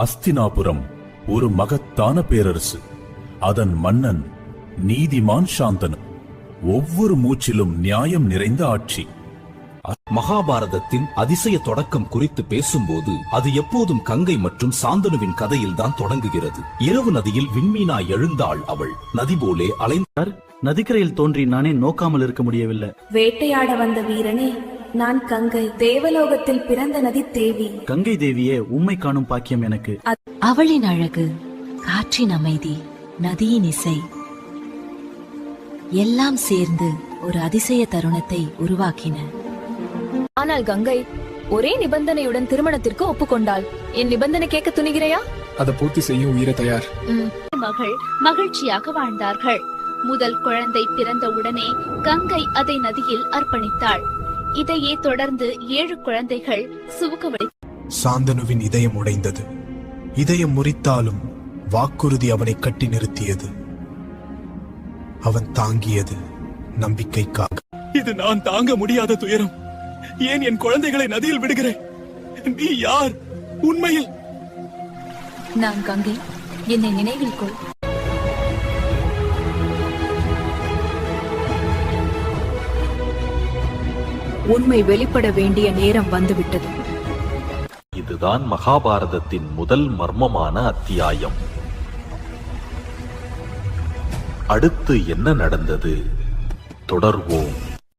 அஸ்தினாபுரம் ஒரு மகத்தான பேரரசு. அதன் மன்னன் நீதிமான் சாந்தனு. ஒவ்வொரு மூச்சிலும் நியாயம் நிறைந்த ஆட்சி. மகாபாரதத்தின் அதிசய தொடக்கம் குறித்து பேசும்போது அது எப்போதும் கங்கை மற்றும் சாந்தனுவின் கதையில்தான் தொடங்குகிறது. இரவு நதியில் விண்மீனா எழுந்தாள் அவள். நதி போலே அலைந்த நதிக்கரையில் தோன்றி நானே நோக்காமல் இருக்க முடியவில்லை. வேட்டையாட வந்த வீரனே நான் கங்கை. தேவலோகத்தில் பிறந்த நதி தேவி. கங்கை தேவியே உம்மை காணும் பாக்கியம் எனக்கு. அவளின் அழகு காற்றின் அமைதி நதியின் இசை. எல்லாம் சேர்ந்து ஒரு அதிசய தருணத்தை உருவாக்கின. ஆனால் கங்கை ஒரே நிபந்தனையுடன் திருமணத்திற்கு ஒப்புக்கொண்டாள். என் நிபந்தனை கேட்க துணிகிறையா? அதை பூர்த்தி செய்ய உயிரை தயார். மகள் மகிழ்ச்சியாக வாழ்ந்தார்கள். முதல் குழந்தை பிறந்த உடனே கங்கை அதை நதியில் அர்ப்பணித்தாள். இதையே தொடர்ந்து ஏழு குழந்தைகள் சுவுக்கு சாந்தனுவின் இதயம் உடைந்தது. இதயம் முறித்தாலும் வாக்குறுதி அவனை கட்டி நிறுத்தியது. அவன் தாங்கியது நம்பிக்கைக்காக. இது நான் தாங்க முடியாத துயரம். ஏன் என் குழந்தைகளை நதியில் விடுகிறேன்? நீ யார்? உண்மையில். நான் கங்கை. என்னை நினைவில் கொள். உண்மை வெளிப்பட வேண்டிய நேரம் வந்துவிட்டது. இதுதான் மகாபாரதத்தின் முதல் மர்மமான அத்தியாயம். அடுத்து என்ன நடந்தது? தொடர்வோம்.